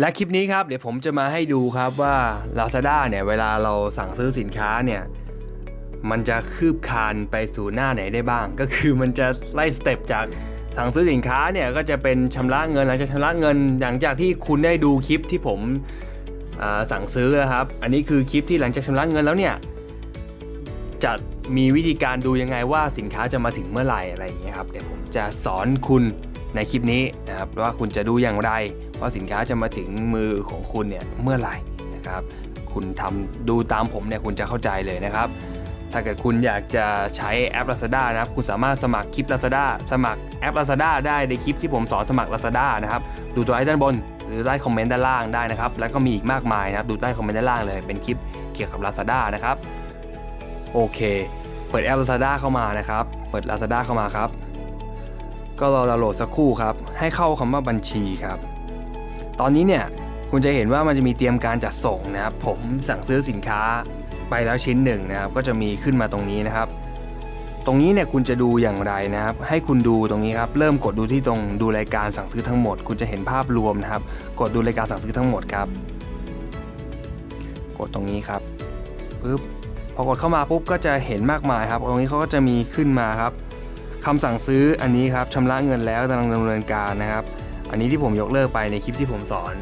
และคลิปนี้ครับเดี๋ยวผมจะมาให้ดูครับว่า Lazada เนี่ยเวลาเราสั่งซื้อสินค้าเนี่ยมันจะคืบคานไปสู่หน้าไหนได้บ้าง ก็คือมันจะไล่สเต็ปจากสั่งซื้อสินค้าเนี่ยก็จะเป็นชำระเงินหลังจากชำระเงิน หลังจากที่คุณได้ดูคลิปที่ผมสั่งซื้อครับ อันนี้คือคลิปที่หลังจากชำระเงินแล้วเนี่ยจะมีวิธีการดูยังไงว่าสินค้าจะมาถึงเมื่อไหร่อะไรอย่างเงี้ยครับเดี๋ยวผมจะสอนคุณ ในคลิปนี้นะครับว่าคุณจะดูอย่างไร ว่าสินค้าจะมาถึงมือของคุณเนี่ยเมื่อไหร่นะครับ คุณทำดูตามผมเนี่ยคุณจะเข้าใจเลยนะครับ ถ้าเกิดคุณอยากจะใช้แอป Lazada นะครับ คุณสามารถสมัครคลิป Lazada สมัครแอป Lazada ได้ในคลิปที่ผมสอนสมัคร Lazada นะครับ ดูตัวไอ้ด้านบน หรือใต้คอมเมนต์ด้านล่างได้นะครับ แล้วก็มีอีกมากมายนะครับ ดูใต้คอมเมนต์ด้านล่างเลยเป็นคลิปเกี่ยวกับ Lazada นะครับ โอเค เปิดแอป Lazada เข้ามานะครับ เปิด Lazada เข้ามาครับ ก็รอดาวน์โหลดสักครู่ครับ ให้เข้าคำว่าบัญชีครับ ตอนนี้เนี่ยคุณจะเห็นว่ามันจะมีเตรียมการจัดส่งนะครับ ผมสั่งซื้อสินค้าไปแล้วชิ้นหนึ่งนะครับ ก็จะมีขึ้นมาตรงนี้นะครับ ตรงนี้เนี่ยคุณจะดูอย่างไรนะครับ ให้คุณดูตรงนี้ครับ เริ่มกดดูที่ตรงดูรายการสั่งซื้อทั้งหมด คุณจะเห็นภาพรวมนะครับ กดดูรายการสั่งซื้อทั้งหมดครับ กดตรงนี้ครับปึ๊บพอกดเข้ามาปุ๊บก็จะเห็นมากมายครับ ตรงนี้เขาก็จะมีขึ้นมาครับ คำสั่งซื้ออันนี้ครับชำระเงินแล้วกำลังดำเนินการนะครับ อันนี้ที่ผมยกเลิกไปในคลิปที่ผมสอน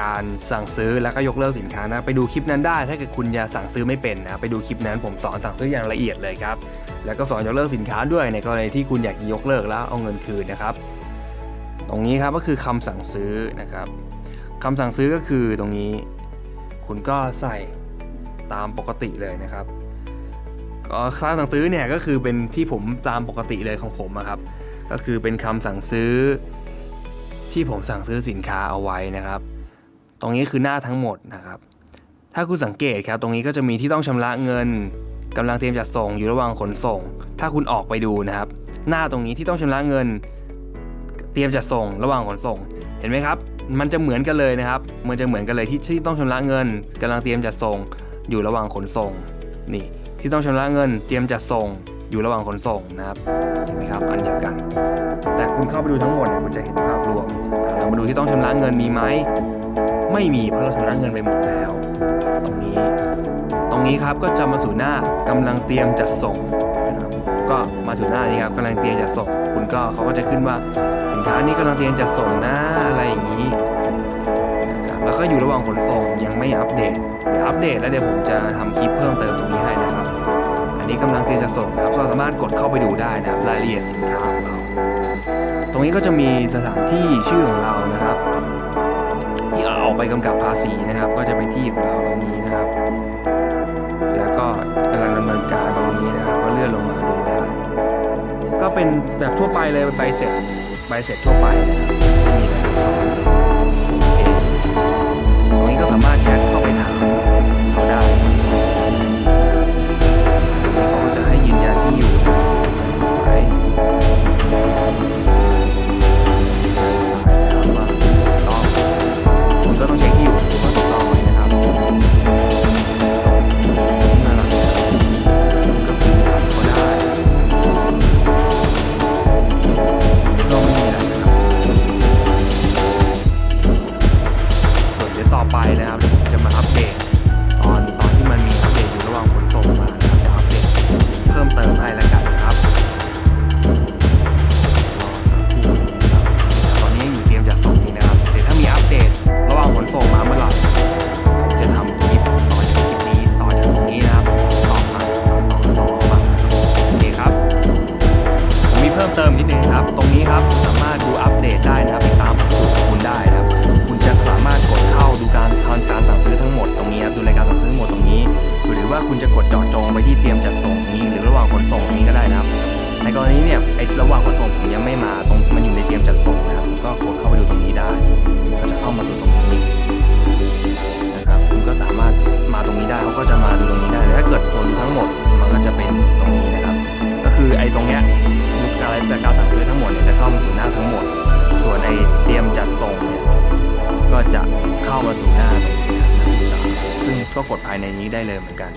การสั่งซื้อแล้วก็ยกเลิกสินค้านะ ไปดูคลิปนั้นได้ ถ้าเกิดคุณยังสั่งซื้อไม่เป็นนะไปดูคลิปนั้นผมสอนสั่งซื้ออย่างละเอียดเลยครับแล้วก็สอนยกเลิกสินค้าด้วยในกรณีที่คุณอยากยกเลิกแล้วเอาเงินคืนนะครับ ตรงนี้ครับก็คือคำสั่งซื้อนะครับคำสั่งซื้อก็คือตรงนี้ คุณก็ใส่ตามปกติเลยนะครับ ก็คำสั่งซื้อเนี่ยก็คือเป็นที่ผมตามปกติเลยของผมอะครับ ก็คือเป็นคำสั่งซื้อ ที่ผมสั่งซื้อสินค้าเอาไว้นะครับ ตรงนี้คือหน้าทั้งหมดนะครับ ถ้าคุณสังเกตครับตรงนี้ก็จะมีที่ต้องชำระเงินกำลังเตรียมจัดส่งอยู่ระหว่างขนส่ง ถ้าคุณออกไปดูนะครับ หน้าตรงนี้ที่ต้องชำระเงิน เตรียมจัดส่ง ระหว่างขนส่ง เห็นไหมครับ มันจะเหมือนกันเลยนะครับ มันจะเหมือนกันเลยที่ที่ต้องชำระเงินกำลังเตรียมจัดส่ง อยู่ระหว่างขนส่งนี่ ที่ต้องชำระเงินเตรียมจัดส่งอยู่ระหว่างขนส่งนะครับเห็นไหมครับอันเดียวกัน แต่คุณเข้าไปดูทั้งหมดเนี่ยคุณจะเห็นภาพรวมเรามาดูที่ต้องชำระเงินมีไหมไม่มีเพราะเราชำระเงินไปหมดแล้ว ตรงนี้ ตรงนี้ครับก็จะมาสู่หน้ากำลังเตรียมจัดส่งนะครับก็มาถึงหน้านี้ครับกำลังเตรียมจัดส่ง คุณก็เขาก็จะขึ้นว่าสินค้านี้กำลังเตรียมจัดส่งนะอะไรอย่างนี้นะครับแล้วก็อยู่ระหว่างขนส่งยังไม่อัปเดตเดี๋ยวอัปเดตแล้วเดี๋ยวผมจะทำคลิปเพิ่มเติมตรงนี้ให้นะ อันนี้กำลังเตรียมจะส่งนะครับเราสามารถกดเข้าไปดูได้นะครับรายละเอียดสินค้าของเรา ตรงนี้ก็จะมีสถานที่ชื่อของเรานะครับ ที่เอาออกไปกำกับภาษีนะครับ ก็จะเป็นที่ของเราตรงนี้นะครับ แล้วก็กำลังดำเนินการตรงนี้นะครับก็เลื่อนลงมาดูได้ ก็เป็นแบบทั่วไปเลยใบเสร็จใบเสร็จทั่วไปนะครับมีอะไร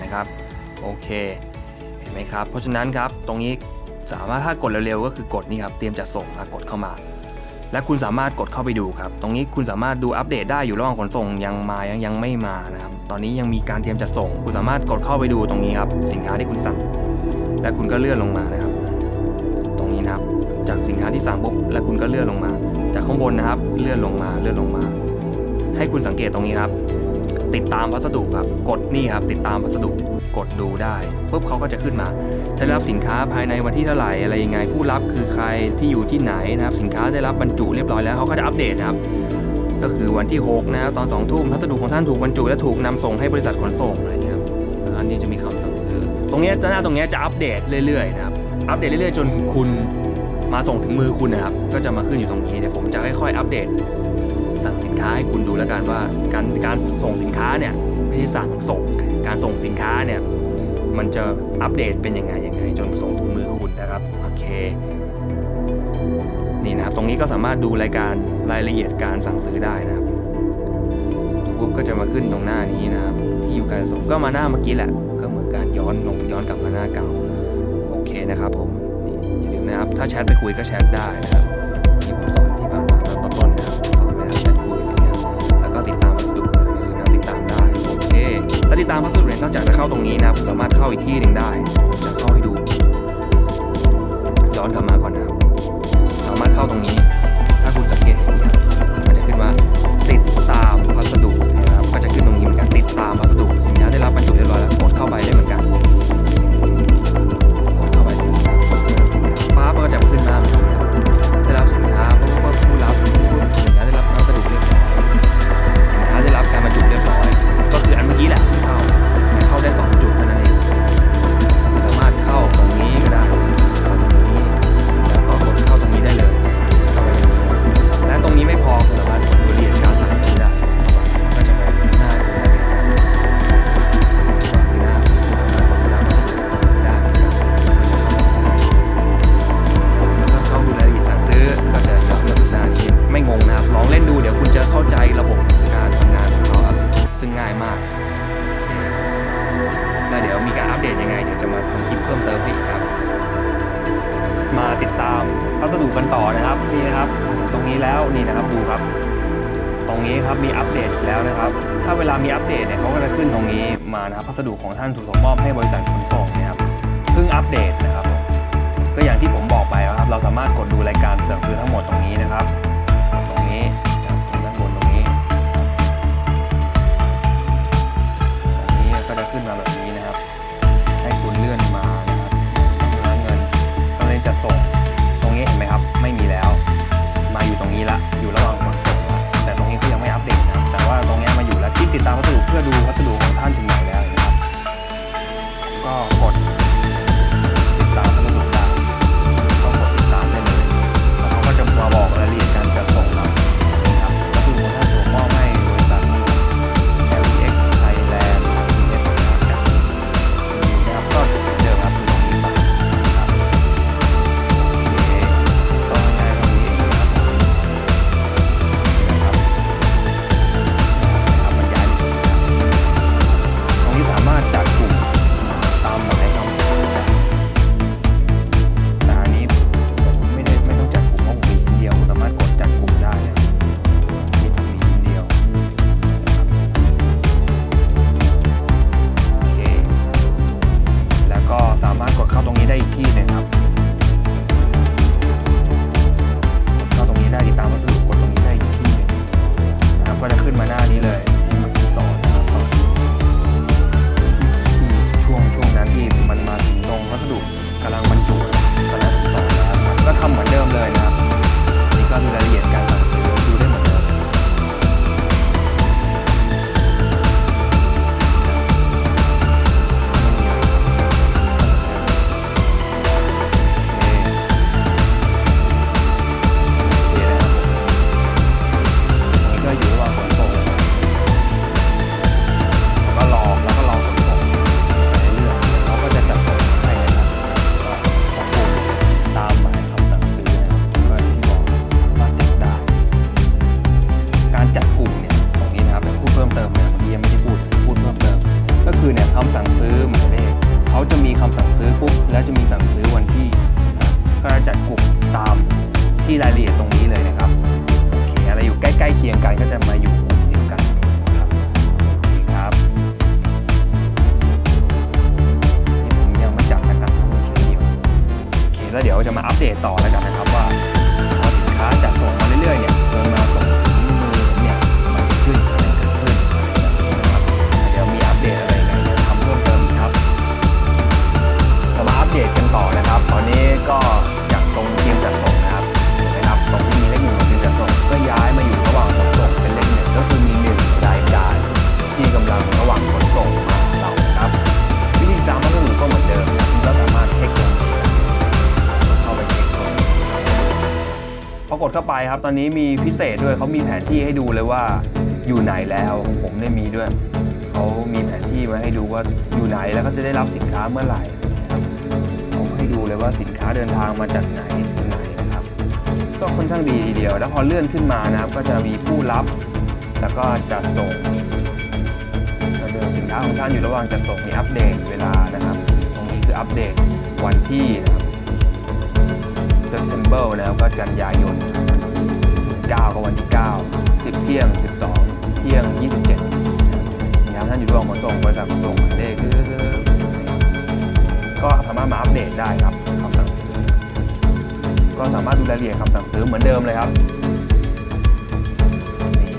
นะครับโอเคเห็นไหมครับ เพราะฉะนั้นครับตรงนี้สามารถถ้ากดเร็วๆก็คือกดนี่ครับเตรียมจัดส่งกดเข้ามา และคุณสามารถกดเข้าไปดูครับ ตรงนี้คุณสามารถดูอัปเดตได้อยู่ระหว่างขนส่งยังมายังยังไม่มานะครับ ตอนนี้ยังมีการเตรียมจะส่ง คุณสามารถกดเข้าไปดูตรงนี้ครับสินค้าที่คุณสั่ง และคุณก็เลื่อนลงมานะครับ ตรงนี้นะครับจากสินค้าที่สั่งปุ๊บและคุณก็เลื่อนลงมา จากข้างบนนะครับ เลื่อนลงมาเลื่อนลงมา ให้คุณสังเกตตรงนี้ครับ ติดตามพัสดุครับ กดนี่ครับ ติดตามพัสดุกดดูได้ปุ๊บเขาก็จะขึ้นมาได้รับสินค้าภายในวันที่เท่าไหร่อะไรยังไง ผู้รับคือใครที่อยู่ที่ไหนนะครับ สินค้าได้รับบรรจุเรียบร้อยแล้วเขาก็จะอัปเดตนะครับ ก็คือวันที่6นะครับตอน2ทุ่มพัสดุของท่านถูกบรรจุ และถูกนำส่งให้บริษัทขนส่งอะไรเงี้ยครับแล้วก็นี่จะมีคำสั่งซื้อ ตรงนี้หน้าตรงนี้จะอัปเดตเรื่อยๆนะครับอัปเดตเรื่อยๆ จนคุณมาส่งถึงมือคุณนะครับ ก็จะมาขึ้นอยู่ตรงนี้เดี๋ยวผมจะค่อยๆอัปเดต สั่งสินค้าให้คุณดูแล้วกันว่าการการส่งสินค้าเนี่ยไม่ใช่สั่งส่งการส่งสินค้าเนี่ยมันจะอัปเดตเป็นยังไงยังไงจนส่งถึงมือคุณนะครับโอเคนี่นะครับตรงนี้ก็สามารถดูรายการรายละเอียดการสั่งซื้อได้นะครับปุ๊บก็จะมาขึ้นตรงหน้านี้นะครับที่อยู่การส่งก็มาหน้าเมื่อกี้แหละ ก็เหมือนการย้อนลงย้อนกลับมาหน้าเก่าโอเคนะครับผมนี่อย่าลืมนะครับถ้าแชทไปคุยก็แชทได้นะครับ ตามพัสดุเนี่ยนอกจากจะเข้าตรงนี้นะครับสามารถเข้าอีกที่หนึ่งได้ผมจะเข้าให้ดู ย้อนกลับมาก่อนนะครับ สามารถเข้าตรงนี้ ถ้าคุณสังเกตเห็นเนี่ยมันจะขึ้นว่าติดตามพัสดุ ให้บริษัทขนส่งเนะครับเพิ่งอัปเดตนะครับผมก็อย่างที่ผมบอกไปนะครับ เราสามารถกดดูรายการสั่งซื้อทั้งหมดตรงนี้นะครับ ตรงนี้ตรงด้านบนตรงนี้ตรงนี้ก็จะขึ้นมาแบบนี้นะครับ ให้คุณเลื่อนมานะครับเงินกำลังจะส่ง ตรงนี้เห็นไหมครับ ไม่มีแล้ว มาอยู่ตรงนี้ละ อยู่ระหว่างขนส่งละแต่ตรงนี้ก็ยังไม่อัปเดตนะแต่ว่าตรงนี้มาอยู่แล้วที่ติดตามพัสดุเพื่อดูพัสดุ ยวจะมาอัปเดตต่อแล้วกันนะครับว่าพอสินค้าจัดส่งมาเรื่อยๆเนี่ยจนมาส่งถึงมือเนี่ยมันขึ้นอะไรเกิดขึ้นนะครับเดี๋ยวมีอัปเดตอะไรไงเดี๋ยทำเพิ่มเติมครับจะมาอัปเดตกันต่อนะครับ ตอนนี้ก็ กดเข้าไปครับ ตอนนี้มีพิเศษด้วยเขามีแผนที่ให้ดูเลยว่าอยู่ไหนแล้วของผมเนี่ยมีด้วยเขามีแผนที่มาให้ดูว่าอยู่ไหนแล้วก็จะได้รับสินค้าเมื่อไหร่ครับเขาให้ดูเลยว่าสินค้าเดินทางมาจากไหนถึงไหนนะครับ ก็ค่อนข้างดีทีเดียว แล้วพอเลื่อนขึ้นมานะครับ ก็จะมีผู้รับ แล้วก็จะส่งเดินสินค้าของท่านอยู่ระหว่างจะส่งมีอัปเดตเวลานะครับ ตรงนี้คืออัปเดตวันที่นะครับ September นะครับก็กันยายน9ก็วันที่ 9 10 เที่ยง 12 เที่ยง 27นะครับท่านอยู่ระหว่างขนส่งบริษัทขนส่งหมายเลขก็สามารถมาอัปเดตได้ครับคำสั่งซื้อก็สามารถดูรายละเอียดคำสั่งซื้อเหมือนเดิมเลยครับนี่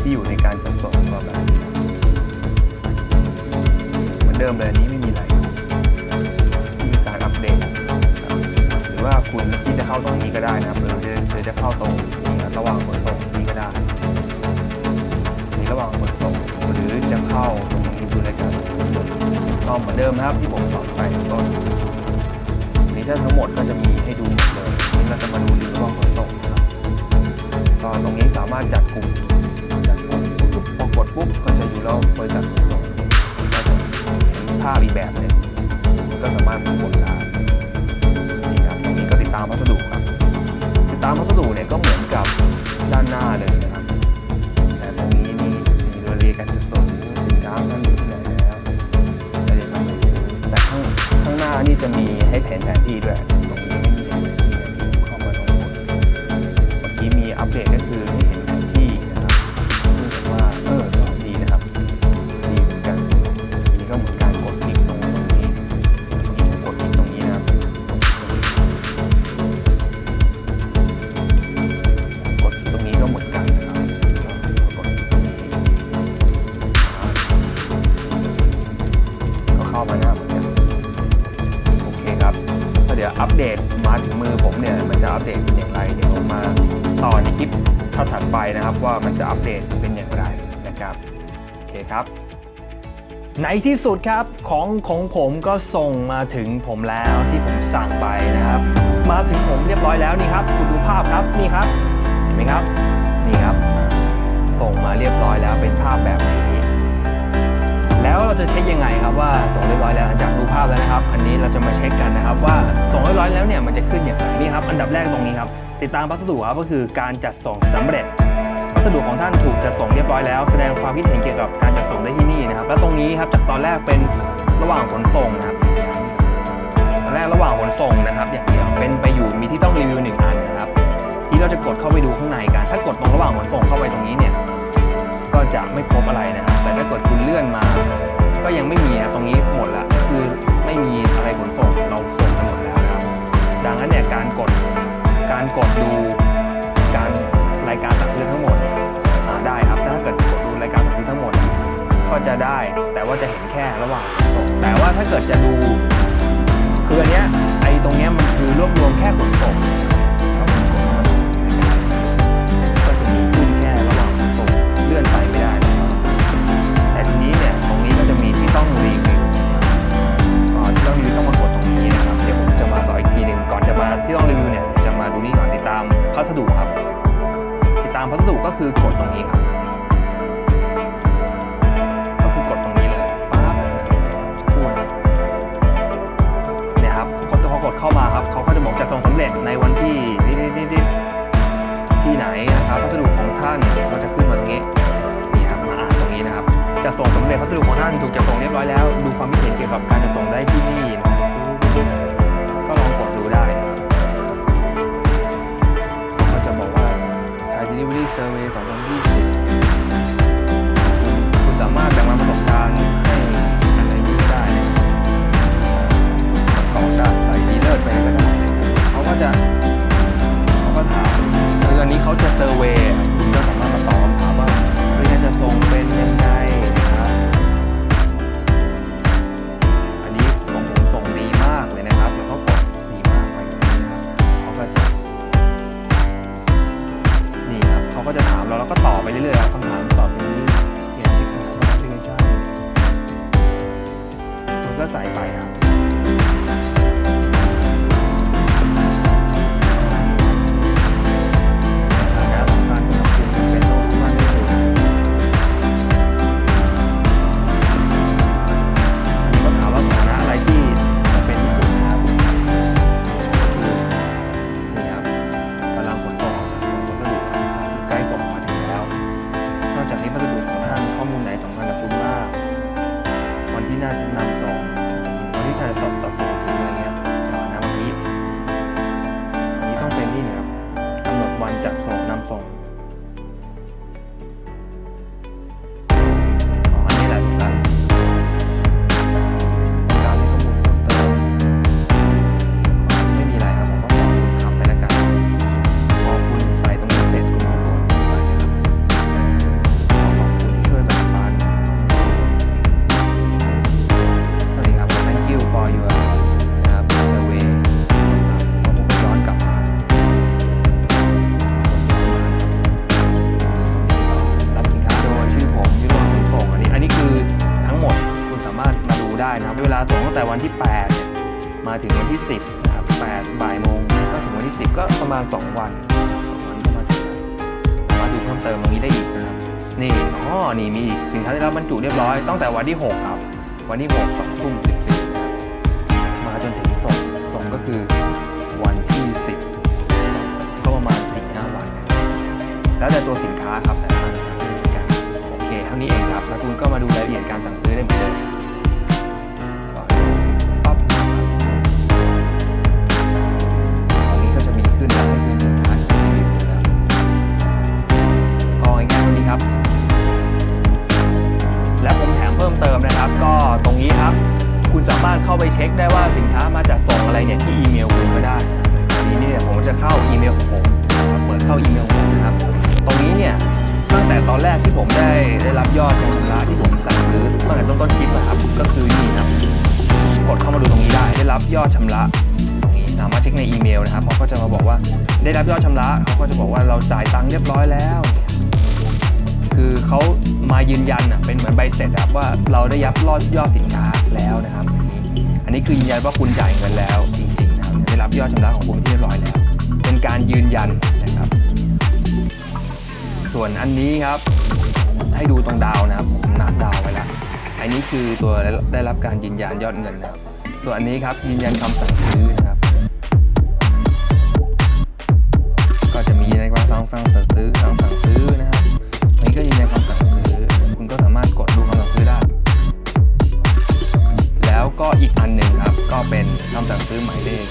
ที่อยู่ในการจัดส่งก็แบบเหมือนเดิมเลยอันนี้ไม่มีอะไรครับนี่การอัปเดตหรือว่าคุณที่ จะเข้าตรงนี้ก็ได้นะครับหรือจะหรือจะเข้าตรงระหว่างขนส่งนี้ก็ได้นี้ระหว่างขนส่งหรือจะเข้าตรงนี้ดูรายการก็เหมือนเดิมนะครับที่ผมสอนไปต้นนี้ถ้าทั้งหมดก็จะมีให้ดูหมดเลยนี่เราจะมาดูรีระหว่างขนส่งนะครับก็ตรงนี้สามารถจัดกลุ่มจัดกลุ่มปุ๊บพอกดปุ๊บก็จะอยู่แล้วบริษัทขนส่งก็จะเห็นภาพอีกแบบหนึงมันก็สามารถมากดามพัสดุครับคือตามพัสดุเนี่ยก็เหมือนกับด้านหน้าเลยนะครับ แต่ตรงนี้มีมีรละเอียการจัดส่งสินค้าท่านอยู่ที่ไหนแล้วรายละเอียดกางซื้อแต่ข้างข้างหน้านี่จะมีให้แผนแผนที่ด้วยตรงนี้ไม่มีเลยที่เข้ามาทั้งหมดเมื่อกี้มีอัปเดตก็คือ ในที่สุดครับของของผมก็ส่งมาถึงผมแล้วที่ผมสั่งไปนะครับ มาถึงผมเรียบร้อยแล้วนี่ครับคุณดูภาพครับนี่ครับเห็นไหมครับนี่ครับ ส่งมาเรียบร้อยแล้วเป็นภาพแบบนี้ แล้วเราจะเช็คยังไงครับว่าส่งเรียบร้อยแล้วหลังจากดูภาพแล้วนะครับ อันนี้เราจะมาเช็คกันนะครับ ว่าส่งเรียบร้อยแล้วเนี่ยมันจะขึ้นอย่างไรนี่ครับอันดับแรกตรงนี้ครับติดตามพัสดุครับก็คือการจัดส่งสำเร็จ สดุของท่านถูกจัดส่งเรียบร้อยแล้ว แสดงความคิดเห็นเกี่ยวกับการจัดส่งได้ที่นี่นะครับ และตรงนี้ครับจากตอนแรกเป็นระหว่างขนส่งนะครับตอนแรกระหว่างขนส่งนะครับอย่างเดียวเป็นไปอยู่มีที่ต้องรีวิวหนึ่งอันนะครับ ที่เราจะกดเข้าไปดูข้างในกันถ้ากดตรงระหว่างขนส่งเข้าไปตรงนี้เนี่ยก็จะไม่พบอะไรนะครับแต่ถ้ากดคุณเลื่อนมา ก็ยังไม่มีครับตรงนี้หมดละคือไม่มีอะไรขนส่งเราส่งไปหมดแล้วนะครับดังนั้นเนี่ยการกด แต่ว่าถ้าเกิดจะดู คืออันเนี้ยไอ้ตรงเนี้ยมันคือรวบรวมแค่ขนส่งครับผมกดเข้ามาดูก็จะมีขึ้นแค่ระหว่างขนส่งเลื่อนไปไม่ได้นะครับแต่ทีนี้เนี่ยตรงนี้ก็จะมีที่ต้องรีวิวก่อนที่ต้องรีวิวต้องมากดตรงนี้นะครับเดี๋ยวผมจะมาสอนอีกทีหนึ่งก่อนจะมาที่ต้องรีวิวเนี่ยจะมาดูนี่ก่อนติดตามพัสดุครับ ติดตามพัสดุก็คือกดตรงนี้ครับ ส่งสำเร็จพัสดุของท่านถูกจัดส่งเรียบร้อยแล้ว ดูความพิเศษเกี่ยวกับการจัดส่งได้ที่นี่ก็ลองกดดูได้นะครับก็จะบอกว่า Thai Delivery Survey 2020คุณสามารถแบ่งปันประสบการณ์ ตั้งแต่วันที่ 6 ครับ วันที่6 2ทุ่ม14นะครับมาจนถึงส่งส่งก็คือวันที่ 10 ก็ประมาณ4-5วันนะครับแล้วแต่ตัวสินค้าครับแต่ละรับไม่เหมือนกันโอเคเท่านี้เองครับ แล้วคุณก็มาดูรายละเอียดการสั่งซื้อได้เหมือนเดิมามารถเข้าไปเช็คได้ว่าสินค้ามาจากส่งอะไรเนี่ยที่อีเมลคุณก็ได้อันนี้เนี่ยผมจะเข้าอีเมลของผมเปิดเข้าอีเมลของผมนะครับ ตรงนี้เนี่ยตั้งแต่ตอนแรกที่ผมได้ได้รับยอดการชำระที่ผมสั่งซื้อตั้งแต่ต้นต้นคลิปนะครับก็คือนี่ครับกดเข้ามาดูตรงนี้ได้ได้รับยอดชำระตรงนี้สามารถเช็คในอีเมลนะครับเขาก็จะมาบอกว่าได้รับยอดชำระเขาก็จะบอกว่าเราจ่ายตังค์เรียบร้อยแล้ว คือเขามายืนยันอะเป็นเหมือนใบเสร็จครับว่าเราได้ยับรอดยอดสินค้าแล้วนะครับ นี้คือยืนยันว่าคุณจ่ายเงินแล้วจริงๆนะครับได้รับยอดชำระของคุณที่เรียบร้อยแล้ว เป็นการยืนยันนะครับ ส่วนอันนี้ครับ ให้ดูตรงดาวนะครับผมนับดาวไว้แล้วอันนี้คือตัวได้รับการยืนยันยอดเงินนะครับ ส่วนอันนี้ครับยืนยันคำสั่งซื้อนะครับ ก็จะมีในการสั่งสั่งซื้อสั่งสั่งซื้อนะครับอันนี้ก็ยืนยันคำสั่งซื้อ คุณก็สามารถกดดูคำสั่งซื้อได้ แล้วก็อีกอันหนึ่ง ก็เป็นคำสั่งซื้อหมายเลข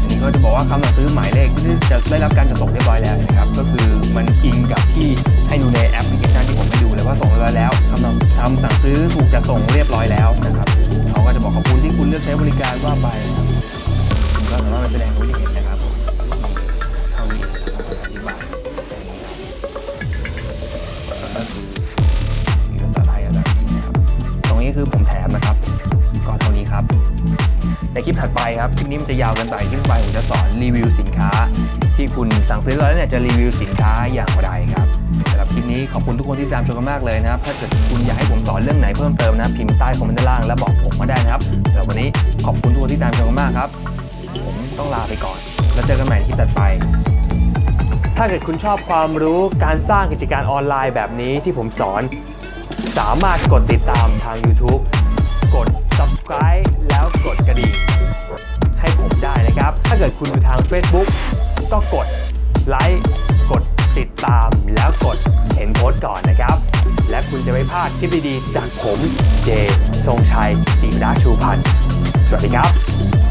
อันนี้ก็จะบอกว่าคำสั่งซื้อหมายเลขที่จะได้รับการจัดส่งเรียบร้อยแล้วนะครับ ก็คือมันอิงกับที่ให้ดูในแอปพลิเคชันที่ผมให้ดูเลยว่าส่งเรียบร้อยแล้วคำสั่งคำสั่งซื้อถูกจัดส่งเรียบร้อยแล้วนะครับเขาก็จะบอกขอบคุณที่คุณเลือกใช้บริการว่าไปนะครับก็สามารถไปแสดงความคิดเห็นนะ คลิปถัดไปครับคลิปนี้มันจะยาวเกินไปคลิปไปผมจะสอนรีวิวสินค้า ที่คุณสั่งซื้อแล้วเนี่ยจะรีวิวสินค้าอย่างไรครับสำหรับคลิปนี้ขอบคุณทุกคนที่ติดตามชมกันมากเลยนะครับถ้าเกิดคุณอยากให้ผมสอนเรื่องไหนเพิ่มเติมนะพิมพ์ใต้คอมเมนต์ด้านล่างแล้วบอกผมมาได้นะครับสำหรับวันนี้ขอบคุณทุกคนที่ติดตามชมกันมากครับ ผมต้องลาไปก่อน แล้วเจอกันใหม่ในคลิปถัดไปถ้าเกิดคุณชอบความรู้การสร้างกิจการออนไลน์แบบนี้ที่ผมสอน สามารถกดติดตามทาง YouTube กด subscribe Facebook ก็กดไลค์กดติดตามแล้วกดเห็นโพสต์ก่อนนะครับ และคุณจะไม่พลาดคลิปดีๆ จากผมเจทรงชัยจิระชูพันธ์สวัสดีครับ